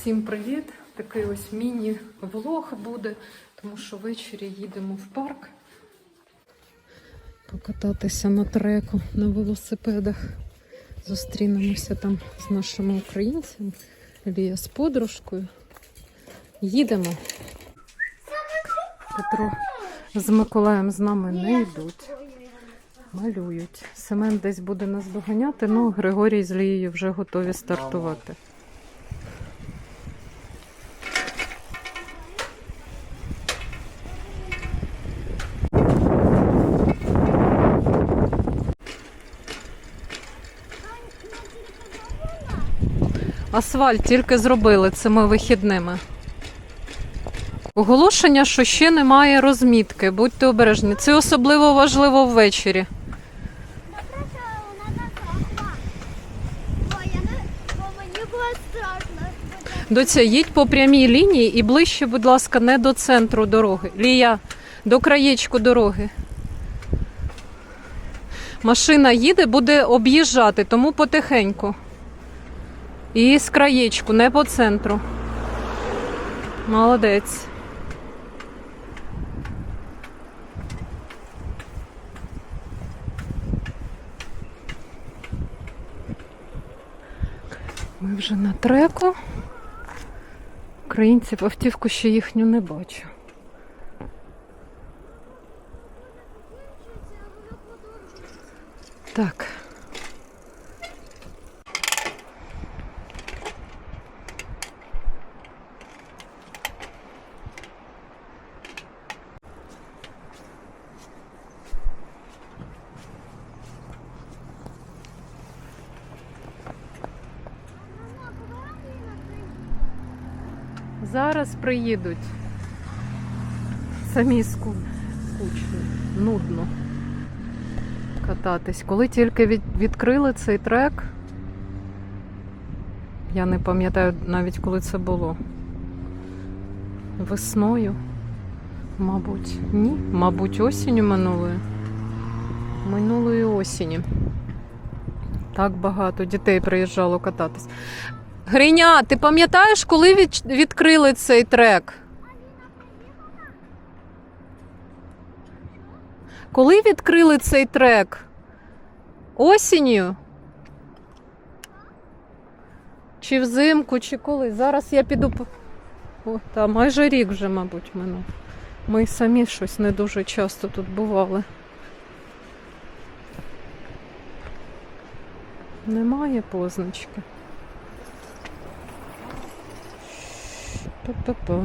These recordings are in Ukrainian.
Всім привіт! Такий ось міні-влог буде, тому що ввечері їдемо в парк покататися на треку на велосипедах. Зустрінемося там з нашими українцями. Лія з подружкою. Їдемо. Петро з Миколаєм з нами не йдуть. Малюють. Семен десь буде нас доганяти, ну Григорій з Лією вже готові стартувати. Асфальт тільки зробили цими вихідними. Оголошення, що ще немає розмітки. Будьте обережні. Це особливо важливо ввечері. Доця, їдь по прямій лінії і ближче, будь ласка, не до центру дороги. Лія, до краєчку дороги. Машина їде, буде об'їжджати, тому потихеньку. І з краєчку, не по центру. Молодець. Ми вже на треку. Українців автівку ще їхню не бачу. Так. Зараз приїдуть. Самі ску... скучно, нудно кататись. Коли тільки від... відкрили цей трек, я не пам'ятаю навіть коли це було. Весною, мабуть, ні, мабуть, осінню минулої. Минулої осені. Так багато дітей приїжджало кататись. Гриня, ти пам'ятаєш, коли від... відкрили цей трек? Коли відкрили цей трек? Осінню? Чи взимку, чи коли? Зараз я піду. О, та майже рік вже, мабуть, минув. Ми самі щось не дуже часто тут бували. Немає позначки. Па-па-па.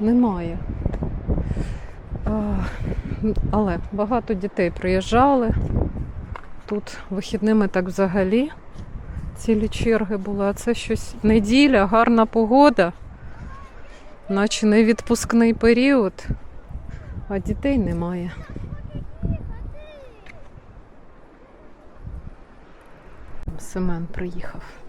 Немає. А, але багато дітей приїжджали. Тут вихідними так взагалі цілі черги були, а це щось неділя, гарна погода, наче не відпускний період, а дітей немає. Семен приїхав.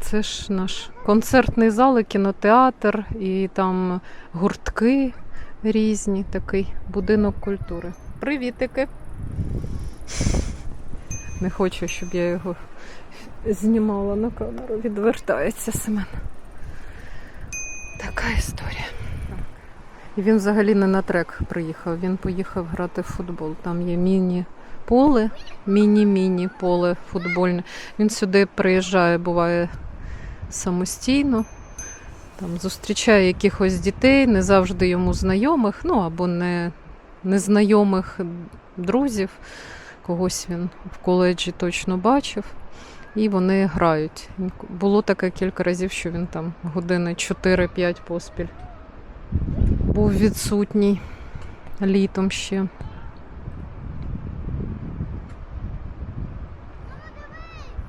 Це ж наш концертний зал, і кінотеатр, і там гуртки різні, такий будинок культури. Привітики! Не хочу, щоб я його знімала на камеру. Відвертається Семен. Така історія. І він взагалі не на трек приїхав. Він поїхав грати в футбол. Там є міні-поле, міні-міні поле футбольне. Він сюди приїжджає, буває самостійно. Там зустрічає якихось дітей, не завжди йому знайомих, ну або не незнайомих друзів. Когось він в коледжі точно бачив. І вони грають. Було таке кілька разів, що він там години 4-5 поспіль був відсутній літом ще.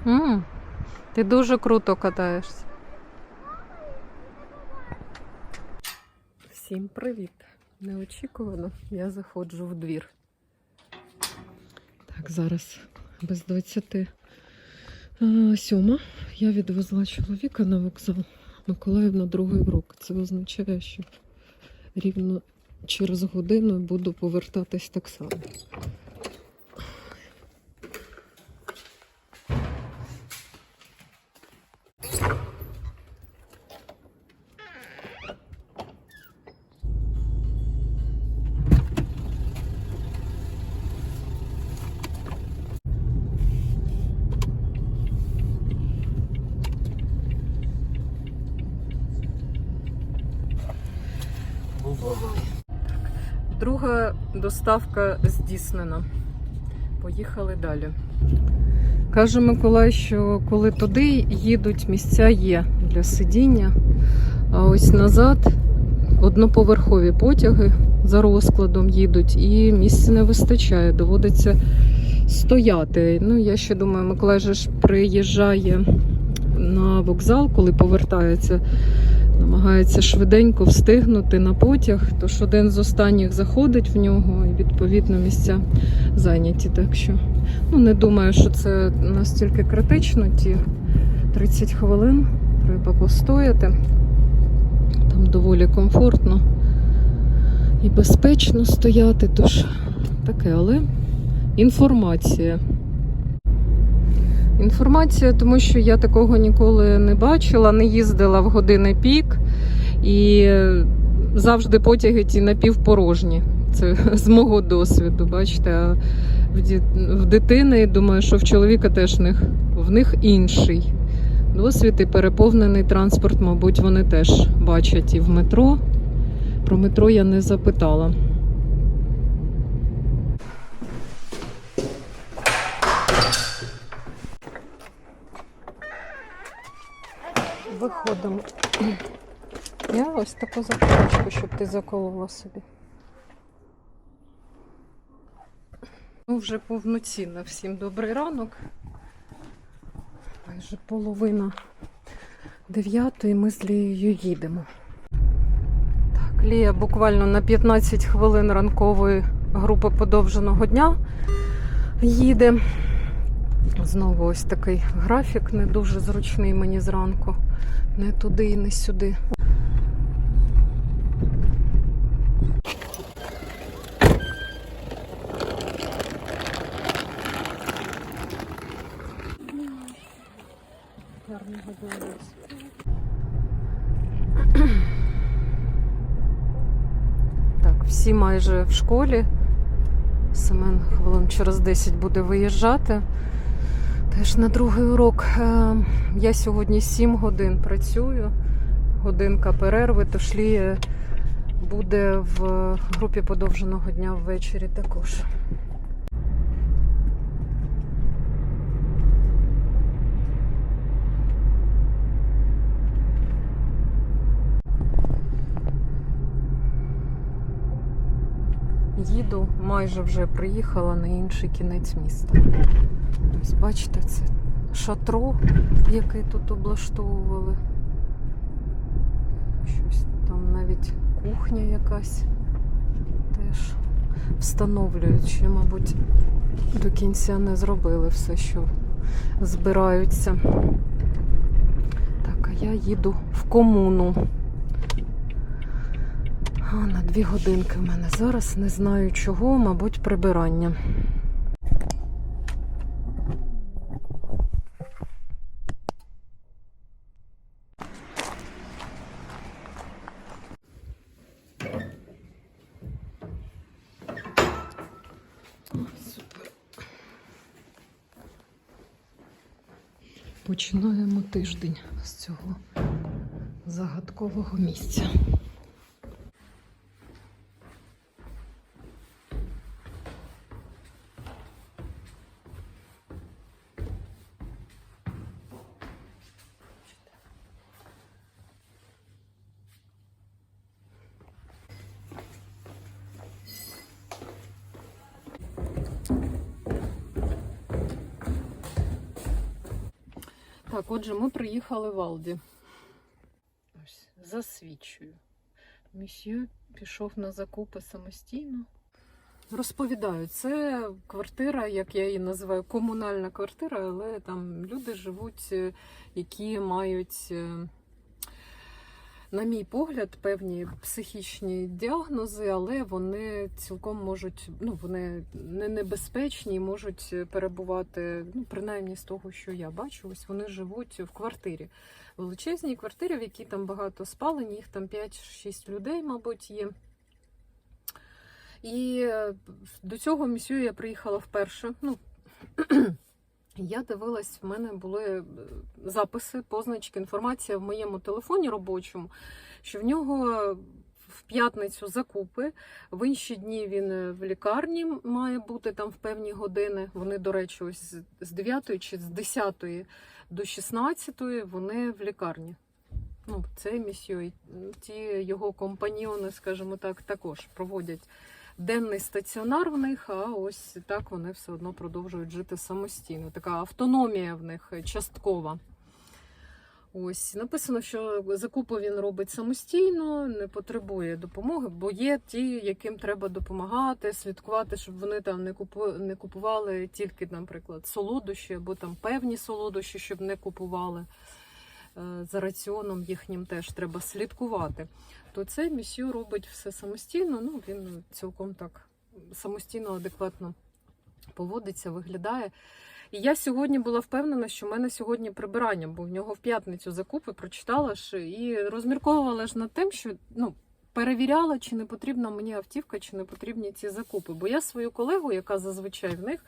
М ти дуже круто катаєшся. Всім привіт! Неочікувано я заходжу в двір. Так, зараз без 20 Е, Я відвезла чоловіка на вокзал Миколаїв на другий урок. Це означає, що рівно через годину буду повертатись так само. Друга доставка здійснена. Поїхали далі. Каже Миколай, що коли туди їдуть, місця є для сидіння. А ось назад одноповерхові потяги за розкладом їдуть, і місця не вистачає. Доводиться стояти. Ну, я ще думаю, Миколай же ж приїжджає на вокзал, коли повертається намагається швиденько встигнути на потяг, тож один з останніх заходить в нього, і відповідно місця зайняті. Так що ну, не думаю, що це настільки критично. Ті 30 хвилин треба постояти. Там доволі комфортно і безпечно стояти, тож таке, але інформація. Інформація, тому що я такого ніколи не бачила, не їздила в години пік і завжди потяги ті напівпорожні. Це з мого досвіду, бачите. А в, ді... в дитини, думаю, що в чоловіка теж них, в них інший досвід і переповнений транспорт, мабуть, вони теж бачать і в метро. Про метро я не запитала. Виходимо. Я ось таку заколочку, щоб ти заколола собі. Ну, вже повноцінно. Всім добрий ранок. Майже половина дев'ятої ми з Лією їдемо. Так, Лія буквально на 15 хвилин ранкової групи подовженого дня їде. Знову ось такий графік, не дуже зручний мені зранку. Не туди і не сюди. Гарного. Так, всі майже в школі. Семен хвилин через 10 буде виїжджати. Теж на другий урок. Е, Я сьогодні 7 годин працюю, годинка перерви, тож Лія буде в групі подовженого дня ввечері також. Їду, майже вже приїхала на інший кінець міста. Ось бачите, це шатро, яке тут облаштовували. Щось там навіть кухня якась теж встановлюють, ще, мабуть, до кінця не зробили все, що збираються. Так, а я їду в комуну. А, на дві годинки в мене зараз не знаю чого, мабуть, прибирання. Починаємо тиждень з цього загадкового місця. Так, отже, ми приїхали в Алді. Ось, засвідчую. Місьє пішов на закупи самостійно. Розповідаю, це квартира, як я її називаю, комунальна квартира, але там люди живуть, е, які мають, е, на мій погляд, певні психічні діагнози, але вони цілком можуть, ну вони не небезпечні, можуть перебувати, ну принаймні з того, що я бачу, ось вони живуть в квартирі. Величезній квартирі, в якій там багато спалень, їх там 5-6 людей, мабуть, є. І е, до цього місію я приїхала вперше. Ну, я дивилась, в мене були е, записи, позначки, інформація в моєму телефоні робочому, що в нього в п'ятницю закупи, в інші дні він е, в лікарні має бути там в певні години. Вони, до речі, ось з- з 9 чи з 10 до 16 вони в лікарні. Ну, це місію. Ті його компаньйони, скажімо так, також проводять денний стаціонар в них, а ось так вони все одно продовжують жити самостійно. Така автономія в них часткова. Ось написано, що закупи він робить самостійно, не потребує допомоги, бо є ті, яким треба допомагати, слідкувати, щоб вони там не купу... не купували тільки, наприклад, солодощі або там певні солодощі, щоб не купували. Е, За раціоном їхнім теж треба слідкувати. То цей місю робить все самостійно. Ну він цілком так самостійно, адекватно поводиться, виглядає. І я сьогодні була впевнена, що в мене сьогодні прибирання, бо в нього в п'ятницю закупи прочитала ж і розмірковувала ж над тим, що ну. Перевіряла, чи не потрібна мені автівка, чи не потрібні ці закупи. Бо я свою колегу, яка зазвичай в них,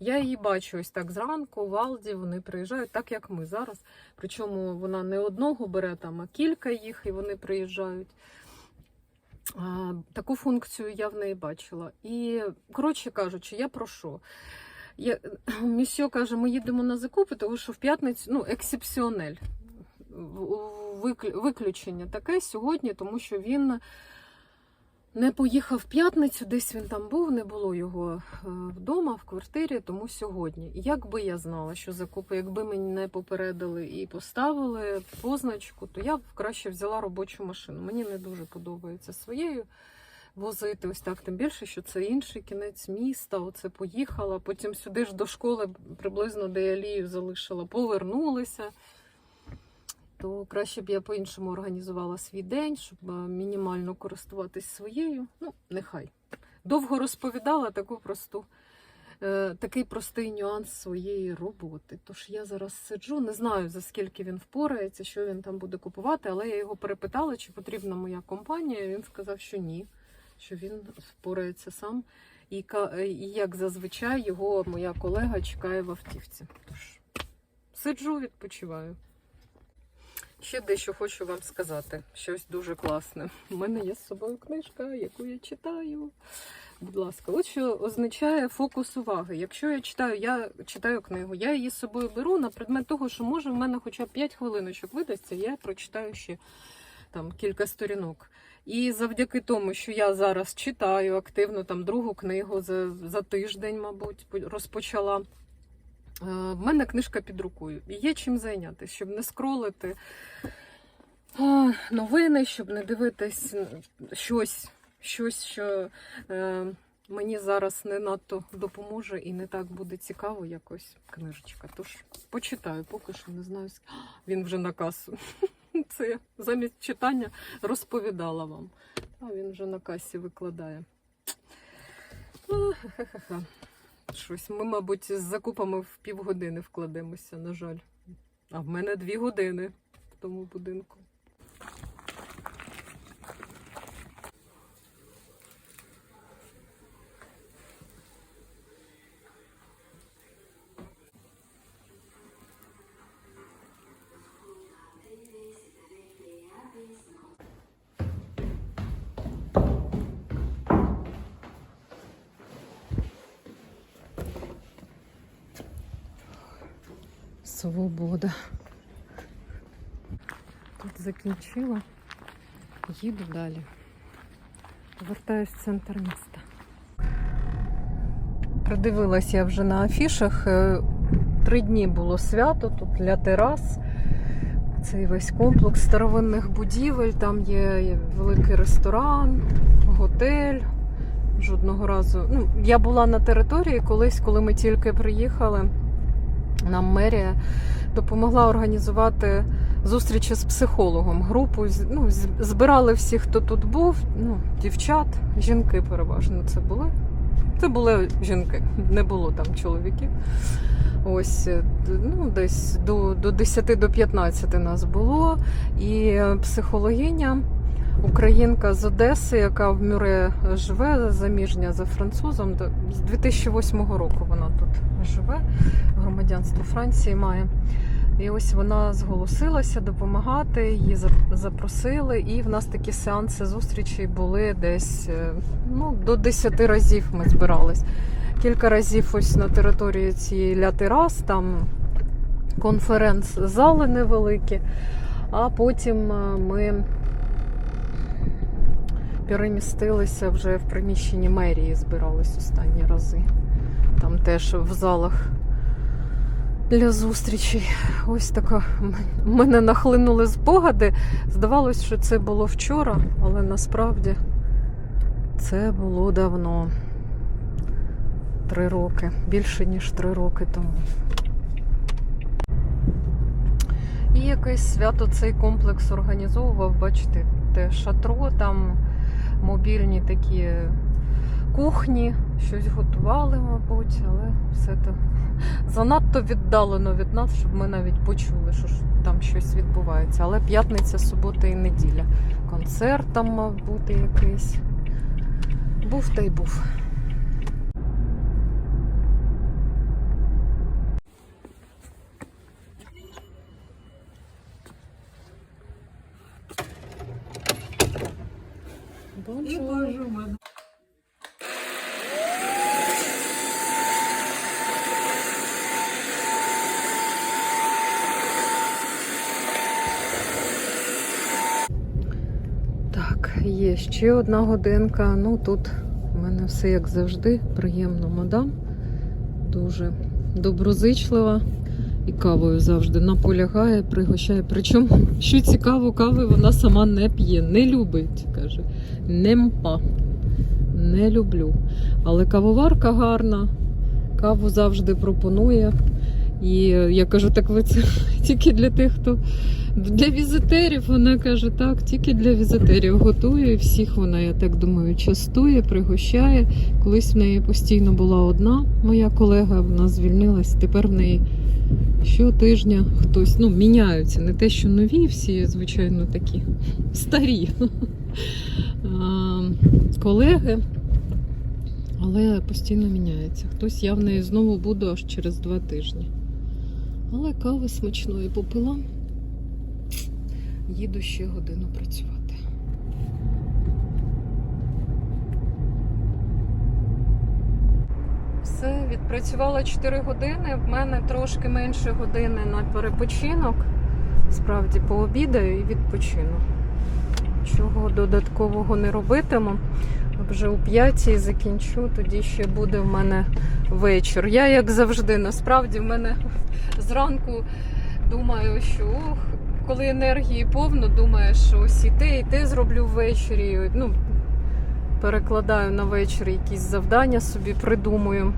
я її бачу ось так зранку, в Алді, вони приїжджають, так як ми зараз. Причому вона не одного бере там, а кілька їх, і вони приїжджають. А, Таку функцію я в неї бачила. І, коротше кажучи, я про що? Я, Місьо каже, ми їдемо на закупи, тому що в п'ятницю ну, ексепціонель. Виключення таке сьогодні, тому що він не поїхав в п'ятницю, десь він там був, не було його е, вдома, в квартирі, тому сьогодні. Якби я знала, що закупи, якби мені не попередили і поставили позначку, то я б краще взяла робочу машину. Мені не дуже подобається своєю возити ось так, тим більше, що це інший кінець міста. Оце поїхала. Потім сюди ж до школи, приблизно де я лію залишила, повернулися. То краще б я по-іншому організувала свій день, щоб е, мінімально користуватись своєю. Ну, нехай. Довго розповідала таку просту, е, такий простий нюанс своєї роботи. Тож я зараз сиджу, не знаю за скільки він впорається, що він там буде купувати, але я його перепитала, чи потрібна моя компанія. Він сказав, що ні, що він впорається сам. І, е, і як зазвичай, його моя колега чекає в автівці. Тож сиджу, відпочиваю. Ще дещо хочу вам сказати. Щось дуже класне. У мене є з собою книжка, яку я читаю. Будь ласка, от що означає фокус уваги. Якщо я читаю, я читаю книгу, я її з собою беру на предмет того, що може в мене хоча б 5 хвилиночок видасться, я прочитаю ще там кілька сторінок. І завдяки тому, що я зараз читаю активно там другу книгу за, за тиждень, мабуть, по- розпочала. Е, В мене книжка під рукою. І є чим зайнятися, щоб не скролити новини, щоб не дивитись щось, щось, що е, мені зараз не надто допоможе і не так буде цікаво якось книжечка. Тож почитаю, поки що не знаю. Він вже на касу. Це замість читання розповідала вам. А він вже на касі викладає. Ха-ха-ха. Щось ми, мабуть, з закупами в півгодини вкладемося, на жаль. А в мене дві години в тому будинку. Свобода. Тут закінчила. Їду далі. Повертаюсь в центр міста. Придивилась я вже на афішах. Е, Три дні було свято, тут для терас. Цей весь комплекс старовинних будівель. Там є великий ресторан, готель, жодного разу. Ну, я була на території колись, коли ми тільки приїхали. Нам мерія допомогла організувати зустрічі з психологом. Групу ну, збирали всіх, хто тут був. Ну, дівчат, жінки переважно це були. Це були жінки, не було там чоловіків. Ось е, ну, десь до, до 10 до 15 нас було. І психологиня, українка з Одеси, яка в Мюре живе, заміжня за французом. З 2008 року вона тут живе, громадянство Франції має. І ось вона зголосилася допомагати, її запросили, і в нас такі сеанси зустрічей були десь е, ну, до 10 разів ми збирались. Кілька разів ось на території цієї Ля-Терас, там конференц-зали невеликі, а потім е, ми перемістилися вже в приміщенні мерії, збирались останні рази. Там теж в залах для зустрічей. Ось така мене нахлинули спогади. Здавалось, що це було вчора, але насправді це було давно. Три роки, більше ніж три роки тому. І якесь свято цей комплекс організовував, бачите, те шатро, там мобільні такі кухні, щось готували, мабуть, але все це занадто віддалено від нас, щоб ми навіть почули, що там щось відбувається. Але п'ятниця, субота і неділя. Концерт там мав бути якийсь. Був та й був. Бонжур. Так, є ще одна годинка. Ну тут у мене все як завжди. Приємно, мадам. Дуже доброзичлива і кавою завжди наполягає, пригощає. Причому, що цікаво, кави вона сама не п'є, не любить. Каже, немпа. Не люблю. Але кавоварка гарна, каву завжди пропонує. І я кажу, так ви це тільки для тих, хто для візитерів. Вона каже, так, тільки для візитерів готує. Всіх вона, я так думаю, частує, пригощає. Колись в неї постійно була одна моя колега, вона звільнилась. Тепер в неї щотижня хтось ну, міняються. Не те, що нові, всі, звичайно, такі старі колеги. Але постійно міняється. Хтось я в неї знову буду аж через два тижні. Але кави смачної попила. Їду ще годину працювати. Все, відпрацювала 4 години. В мене трошки менше години на перепочинок. Справді пообідаю і відпочину. Чого додаткового не робитиму. Вже у п'ятій закінчу, тоді ще буде в мене вечір. Я, як завжди, насправді в мене зранку думаю, що ох, коли енергії повно, думаєш, що ось і те, і те зроблю ввечері. Ну, перекладаю на вечір якісь завдання собі, придумую,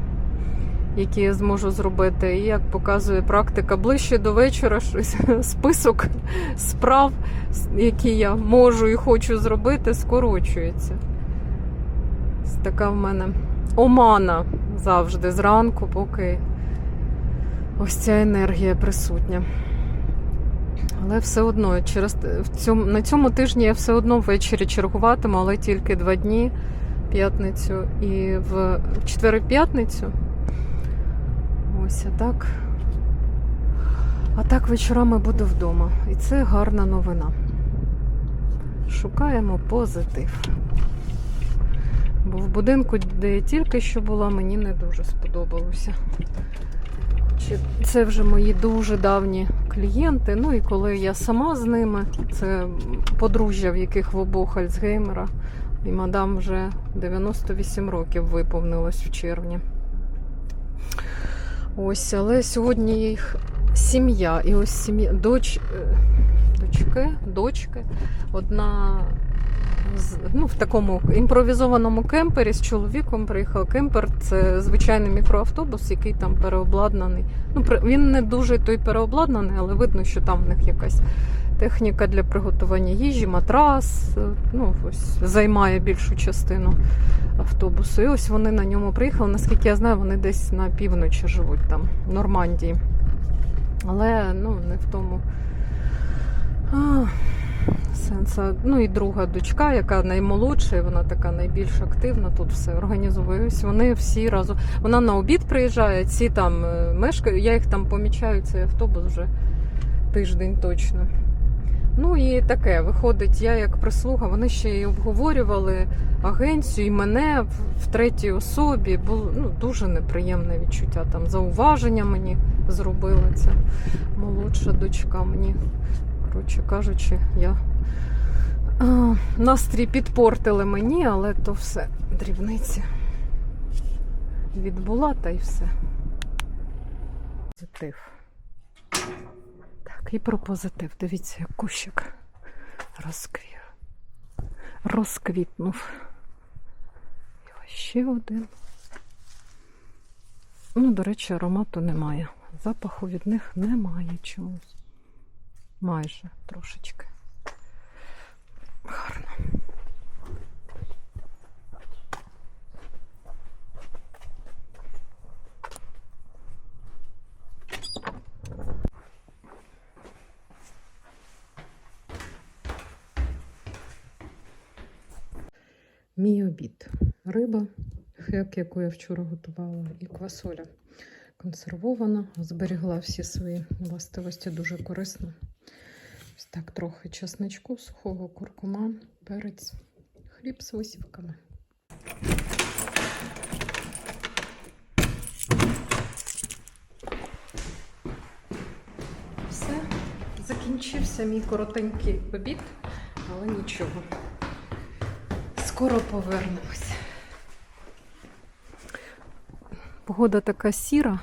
які я зможу зробити. І як показує практика, ближче до вечора щось список справ, які я можу і хочу зробити, скорочується. Така в мене омана завжди зранку, поки ось ця енергія присутня. Але все одно через в цьому, на цьому тижні я все одно ввечері чергуватиму, але тільки два дні п'ятницю і в четвер і п'ятницю. Ось а так. А так вечорами буду вдома. І це гарна новина. Шукаємо позитив. Бо в будинку, де я тільки що була, мені не дуже сподобалося. Це вже мої дуже давні клієнти. Ну і коли я сама з ними, це подружжя, в яких в обох Альцгеймера, і мадам вже 98 років виповнилось в червні. Ось, але сьогодні їх сім'я. І ось сім'я доч, е, дочки, дочки. Одна ну, в такому імпровізованому кемпері з чоловіком приїхав. Кемпер це звичайний мікроавтобус, який там переобладнаний. Ну, він не дуже той переобладнаний, але видно, що там в них якась техніка для приготування їжі, матрас. е, Ну, ось займає більшу частину автобусу. І ось вони на ньому приїхали. Наскільки я знаю, вони десь на півночі живуть там, в Нормандії. Але ну, не в тому. А, сенса. Ну і друга дочка, яка наймолодша, вона така найбільш активна, тут все організовує. Ось вони всі разом. Вона на обід приїжджає, ці там е, мешкають, я їх там помічаю, цей автобус вже тиждень точно. Ну і таке, виходить, я як прислуга, вони ще й обговорювали агенцію і мене в, третій особі. Було ну, дуже неприємне відчуття. Там зауваження мені зробила ця молодша дочка мені. Коротше кажучи, я а, настрій підпортили мені, але то все дрібниці. Відбула та й все. Позитив. І про позитив. Дивіться, як кущик розквів. Розквітнув. І ось ще один. Ну, до речі, аромату немає. Запаху від них немає чомусь. Майже трошечки. Гарно. Мій обід. Риба, хек, яку я вчора готувала, і квасоля консервована, зберігла всі свої властивості дуже корисно. Ось так трохи чесничку, сухого куркума, перець, хліб з висівками. Все, закінчився мій коротенький обід, але нічого. Скоро повернемось. Погода така сіра,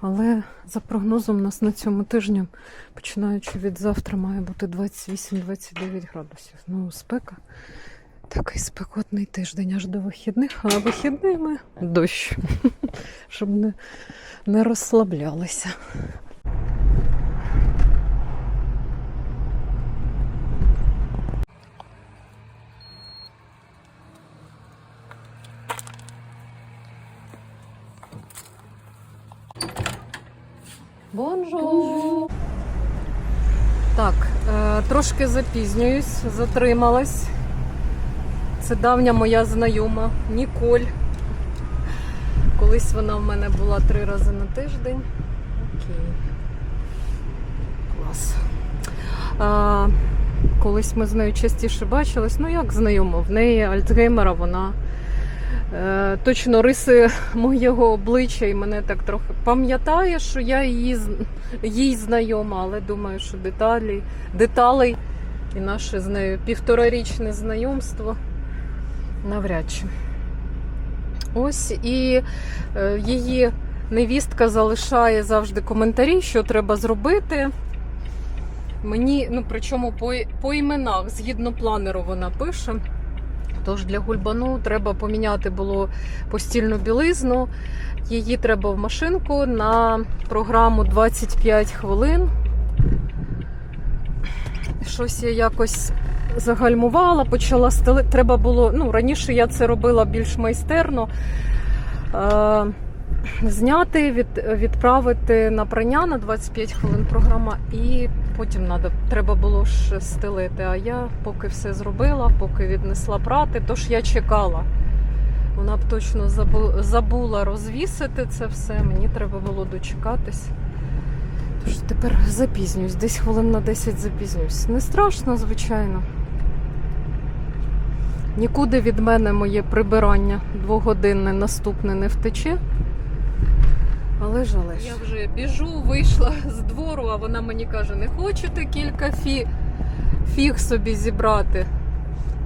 але за прогнозом нас на цьому тижні, починаючи від завтра, має бути 28-29 градусів. Ну, спека. Такий спекотний тиждень аж до вихідних, а вихідними дощ, щоб не, не розслаблялися. Бонжур! Так, е, трошки запізнююсь, затрималась. Це давня моя знайома Ніколь. Колись вона в мене була три рази на тиждень. Окей. Клас. А, колись ми з нею частіше бачились. Ну, як знайома, в неї Альцгеймера, вона е, точно риси моєго обличчя і мене так трохи пам'ятає, що я її, їй знайома, але думаю, що деталі, деталей і наше з нею півторарічне знайомство навряд чи. Ось і е, її невістка залишає завжди коментарі, що треба зробити. Мені, ну причому по, по іменах, згідно планеру, вона пише. Тож для гульбану треба поміняти було постільну білизну. Її треба в машинку на програму 25 хвилин. Щось я якось загальмувала, почала стели. Треба було. Ну, раніше я це робила більш майстерно. Зняти, від, відправити на прання на 25 хвилин програма, і потім надо, треба було ж стелити. А я поки все зробила, поки віднесла прати, тож я чекала. Вона б точно забу- забула розвісити це все. Мені треба було дочекатись. Тож тепер запізнююсь, десь хвилин на 10 запізнююсь. Не страшно, звичайно. Нікуди від мене моє прибирання двогодинне наступне не втече. Але ж, але ж. Я вже біжу, вийшла з двору, а вона мені каже: не хочете кілька фі... фіг собі зібрати.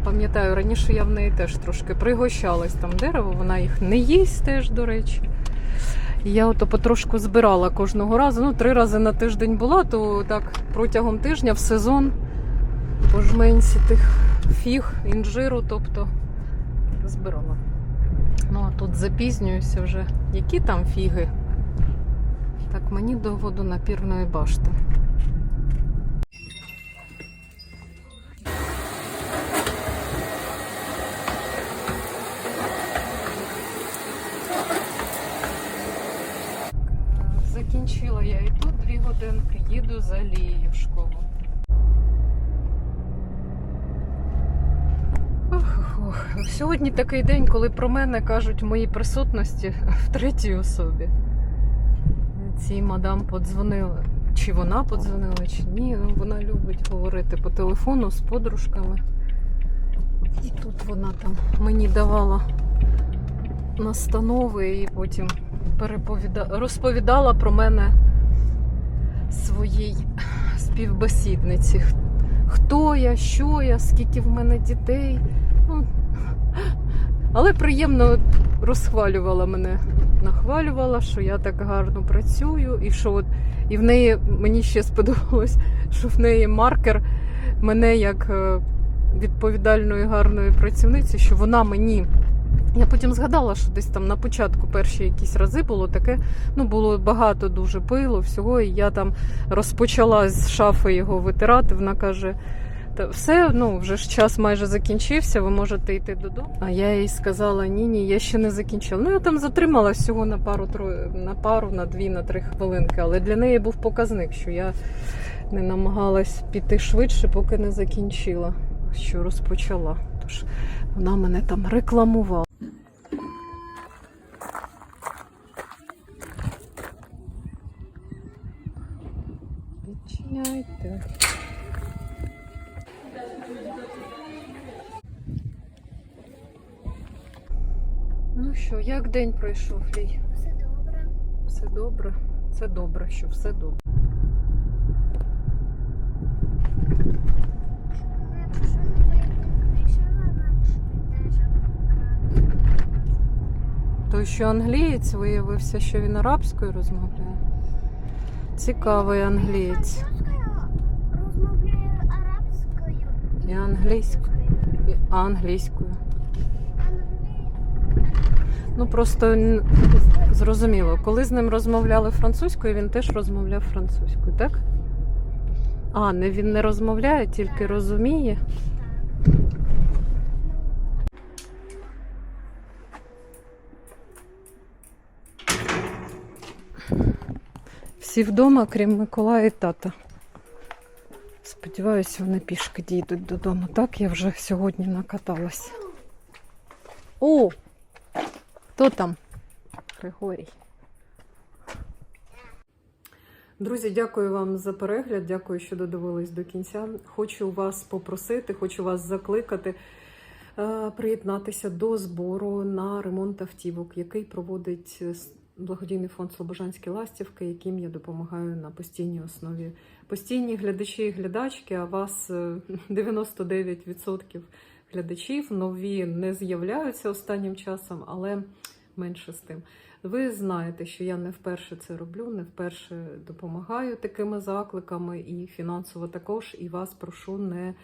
Пам'ятаю, раніше я в неї теж трошки пригощалась там дерево, вона їх не їсть теж, до речі. Я ото потрошку збирала кожного разу. Ну, три рази на тиждень була, то так протягом тижня в сезон по жменці тих фіг, інжиру, тобто збирала. Ну, а тут запізнююся вже. Які там фіги? Так, мені до водонапірної башти. Закінчила я і тут дві годинки, їду за Лією в школу. Сьогодні такий день, коли про мене кажуть в моїй присутності в третій особі. Цій мадам подзвонила. Чи вона подзвонила, чи ні. Ну, вона любить говорити по телефону з подружками. І тут вона там мені давала настанови і потім переповіда... розповідала про мене своїй співбесідниці. Хто я, що я, скільки в мене дітей. Ну, але приємно розхвалювала мене. Нахвалювала, що я так гарно працюю, і що от і в неї мені ще сподобалось, що в неї маркер мене як е, відповідальної гарної працівниці, що вона мені. Я потім згадала, що десь там на початку перші якісь рази було таке. Ну було багато дуже пилу, всього. І я там розпочала з шафи його витирати. Вона каже: та все, ну вже ж час майже закінчився, ви можете йти додому. А я їй сказала: ні, ні, я ще не закінчила. Ну я там затримала всього на пару на пару, на дві, на три хвилинки. Але для неї був показник, що я не намагалась піти швидше, поки не закінчила, що розпочала. Тож вона мене там рекламувала. Відчиняйте. Що, як день пройшов, Лій? Все добре. Все добре. Це добре, що все добре. Той, що англієць, виявився, що він арабською розмовляє. Цікавий англієць. Розмовляю арабською І англійською. І англійською. Ну просто зрозуміло, коли з ним розмовляли французькою, він теж розмовляв французькою, так? А, не він не розмовляє, тільки розуміє. Всі вдома, крім Миколая і тата. Сподіваюся, вони пішки дійдуть додому. Так, я вже сьогодні накаталась. О! Хто там? Григорій. Друзі, дякую вам за перегляд. Дякую, що додивились до кінця. Хочу вас попросити, хочу вас закликати е, приєднатися до збору на ремонт автівок, який проводить е, благодійний фонд Слобожанські ластівки, яким я допомагаю на постійній основі. Постійні глядачі і глядачки, а вас е, 99% глядачів нові не з'являються останнім часом, але менше з тим. Ви знаєте, що я не вперше це роблю, не вперше допомагаю такими закликами і фінансово також. І вас прошу не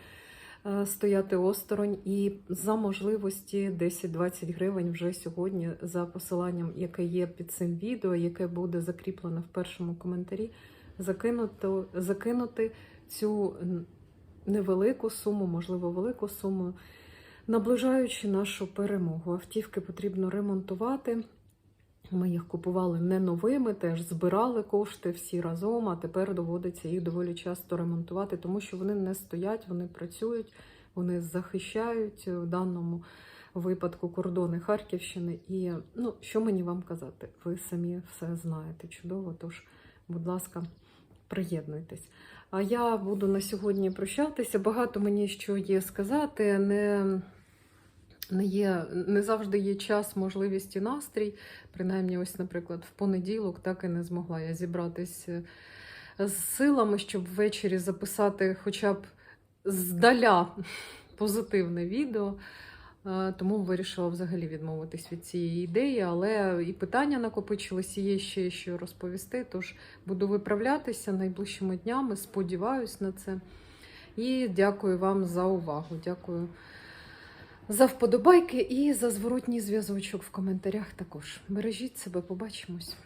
е, стояти осторонь і за можливості 10-20 гривень вже сьогодні за посиланням, яке є під цим відео, яке буде закріплено в першому коментарі, закинути, закинути цю невелику суму, можливо, велику суму, наближаючи нашу перемогу. Автівки потрібно ремонтувати. Ми їх купували не новими, теж збирали кошти всі разом, а тепер доводиться їх доволі часто ремонтувати, тому що вони не стоять, вони працюють, вони захищають в даному випадку кордони Харківщини. І ну, що мені вам казати? Ви самі все знаєте чудово. Тож, будь ласка, приєднуйтесь. А я буду на сьогодні прощатися. Багато мені що є сказати. Не не є не завжди є час, можливість і настрій. Принаймні, ось, наприклад, в понеділок так і не змогла я зібратися з силами, щоб ввечері записати хоча б здаля позитивне відео. Е, Тому вирішила взагалі відмовитись від цієї ідеї, але і питання накопичились, і є ще що розповісти. Тож буду виправлятися найближчими днями, сподіваюсь на це. І дякую вам за увагу. Дякую за вподобайки і за зворотній зв'язочок в коментарях також. Бережіть себе, побачимось.